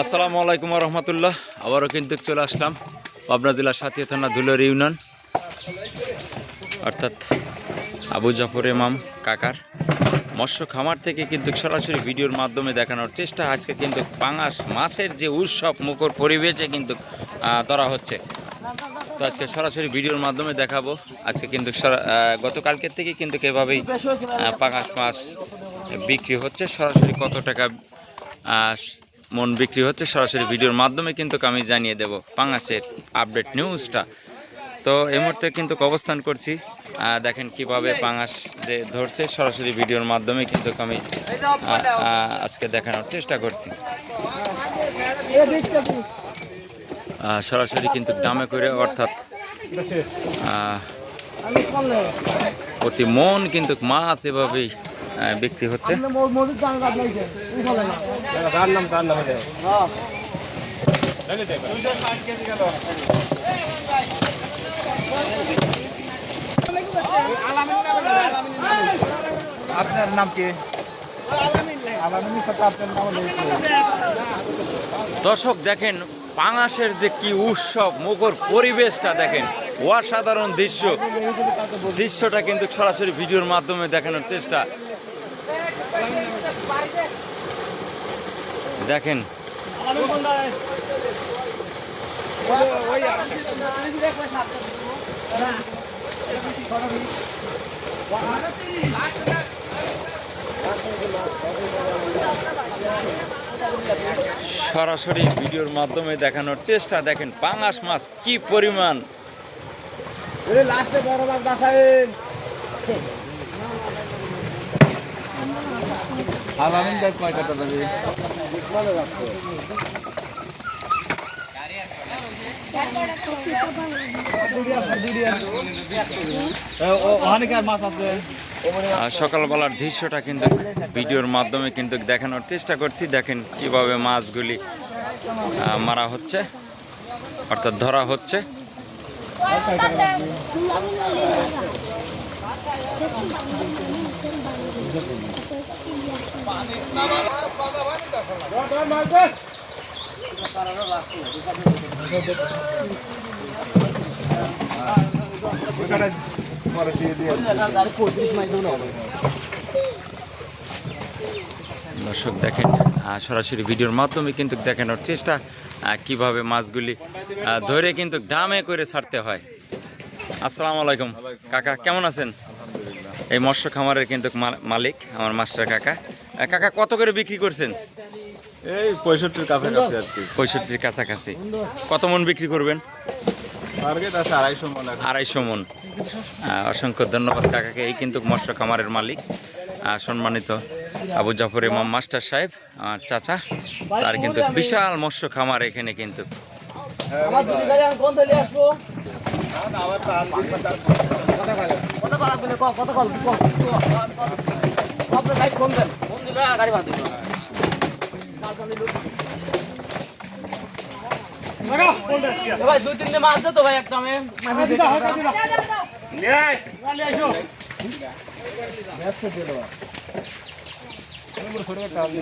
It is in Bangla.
আসসালামু আলাইকুম রহমতুল্লাহ আবারও কিন্তু চলে আসলাম পাবনা জেলার সাথিয়া থানা ধুলোর ইউনিয়ন, অর্থাৎ আবু জাফর ইমাম কাকার মৎস্য খামার থেকে কিন্তু সরাসরি ভিডিওর মাধ্যমে দেখানোর চেষ্টা। আজকে কিন্তু পাঙাশ মাছের যে উৎসব, মুখর পরিবেশে কিন্তু ধরা হচ্ছে। তো আজকে সরাসরি ভিডিওর মাধ্যমে দেখাবো। আজকে কিন্তু গতকালকের থেকে কিন্তু এভাবেই পাঙাশ মাছ বিক্রি হচ্ছে। সরাসরি কত টাকা মন বিক্রি হচ্ছে সরাসরি ভিডিওর মাধ্যমে, কিন্তু আমি জানিয়ে দেব পাঙাশের আপডেট নিউজটা তো এই মুহূর্তে কিন্তু অবস্থান করছি। দেখেন কীভাবে পাঙাশ যে ধরছে, সরাসরি ভিডিওর মাধ্যমে কিন্তু আমি আজকে দেখানোর চেষ্টা করছি। সরাসরি কিন্তু দামে করে, অর্থাৎ প্রতি মন কিন্তু মাছ এভাবেই বিক্রি হচ্ছে। আপনার নাম কি আলামিনের সাথে আপনার নাম রয়েছে দর্শক দেখেন পাঙাশের যে কি উৎসব মুখর পরিবেশটা দেখেন। অসাধারণ দৃশ্য। দৃশ্যটা কিন্তু সরাসরি ভিডিওর মাধ্যমে দেখানোর চেষ্টা। দেখেন। সরাসরি ভিডিওর মাধ্যমে দেখানোর চেষ্টা। দেখেন, পাঙাশ মাছ কি পরিমাণ। লাস্টে বড় মাছ বাসাইন আলামিন দেখ কয় কাটা যাবে ওখানে কি আর মাছ আছে? আহ, সকালবেলার দৃশ্যটা কিন্তু ভিডিওর মাধ্যমে কিন্তু দেখানোর চেষ্টা করছি। দেখেন কীভাবে মাছগুলি মারা হচ্ছে অর্থাৎ ধরা হচ্ছে। দর্শক দেখেন সরাসরি ভিডিওর মাধ্যমে কিন্তু দেখানোর চেষ্টা কীভাবে মাছগুলি ধরে কিন্তু ডামে করে ছাড়তে হয়। আসসালামু আলাইকুম। কাকা কেমন আছেন? এই মৎস্য খামারের কিন্তু মালিক আমার মাস্টার কাকা। কাকা কত করে বিক্রি করছেন? এই পঁয়ষট্টির কাছাকাছি আর কি। পঁয়ষট্টির কাছাকাছি। কত মন বিক্রি করবেন? আড়াইশো মনে আড়াইশো মন। অসংখ্য ধন্যবাদ কাকাকে। এই কিন্তু মৎস্য খামারের মালিক। সম্মানিত আবু জাফর ইমাম মাস্টার সাহেব আমার চাচা তার কিন্তু বিশাল মৎস্য খামার এখানে কিন্তু। ভাই ফোন দেন ফোন দিলে গাড়ি ভাড়া ভাই দুই তিনটে মাছ দে তো ভাই একটা আমি